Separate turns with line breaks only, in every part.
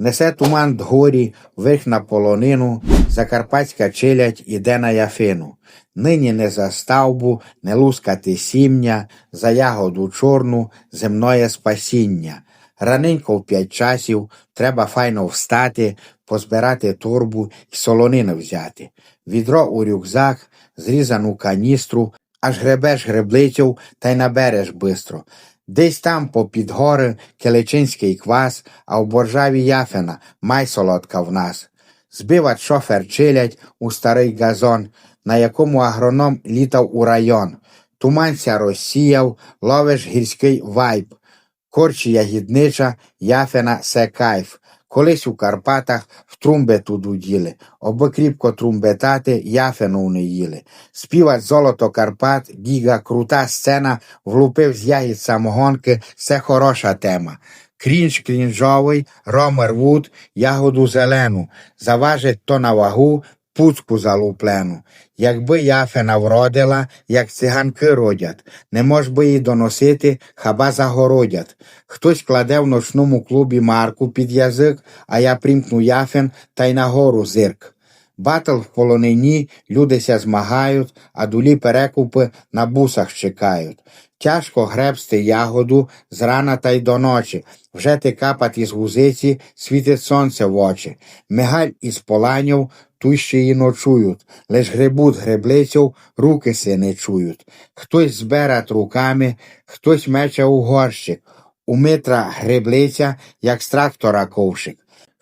Несе туман дгорі, вих на полонину, закарпатська челядь іде на яфину. Нині не за ставбу, не лускати сім'я, за ягоду чорну, земноє спасіння. Раненько в п'ять часів треба файно встати, позбирати турбу і солонини взяти. Відро у рюкзак, зрізану каністру, аж гребеш греблицю та й набереш бистро. Десь там попід гори келечинський квас, а в боржаві яфена май солодка в нас. Збивать шофер чилять у старий газон, на якому агроном літав у район. Туманця розсіяв, ловиш гірський вайб. Корчі ягіднича, яфена се кайф. Колись у Карпатах в трумбету дуділи, оби кріпко трумбетати, яфену не їли. Співать золото Карпат, гіга, крута сцена, влупив з ягід самогонки, все хороша тема. Крінж крінжовий, ромер вуд, ягоду зелену, заважить то на вагу, пуцку залуплену. Якби яфена вродила, як циганки родять, не мож би її доносити, хаба загородять. Хтось кладе в ночному клубі марку під язик, а я примкну яфен та й нагору зирк. Батл в полонині, люди ся змагають, а дулі перекупи на бусах чекають. Тяжко гребсти ягоду зрана та й до ночі. Вже ти капать із гузиці, світить сонце в очі. Мигаль із поланів, ту ще й ночують. Лиш гребуть греблицю, руки си не чують. Хтось зберет руками, хтось мече у горщик. У Митра греблиця, як з трактора ковшик.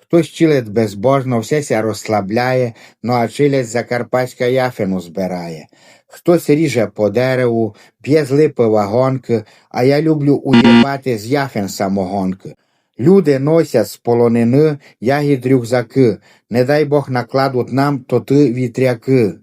Хтось чилить безбожно, все ся розслабляє, ну а чилець закарпатська яфину збирає. Хтось ріже по дереву, п'є з липи вагонки, а я люблю уїбати з яфин самогонки. Люди носять з полонини ягід рюкзаки, не дай Бог накладуть нам то ти вітряки.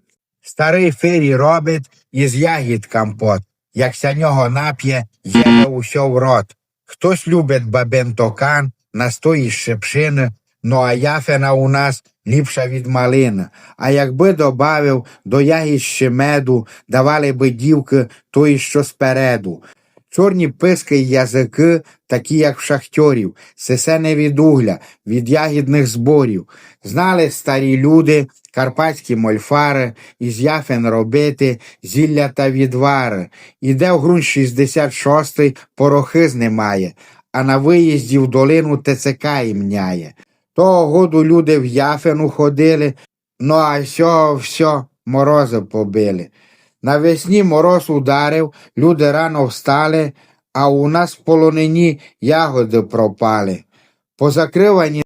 Старий фері робить із ягід компот, як ся нього нап'є, їде усьо в рот. Хтось любить бабин токан, настої з шипшини, ну а яфена у нас ліпша від малини. А якби добавив до ягід ще меду, давали би дівки тої, що спереду. Чорні писки й язики, такі як в шахтьорів, сесе не від угля, від ягідних зборів. Знали старі люди, карпатські мольфари, із яфен робити зілля та відвари. Іде в ґрунт 66-й, порохи знімає, а на виїзді в долину ТЦК імняє. Того году люди в яфену ходили, ну а сього все морози побили. Навесні мороз ударив, люди рано встали, а у нас в полонині ягоди пропали. Позакривані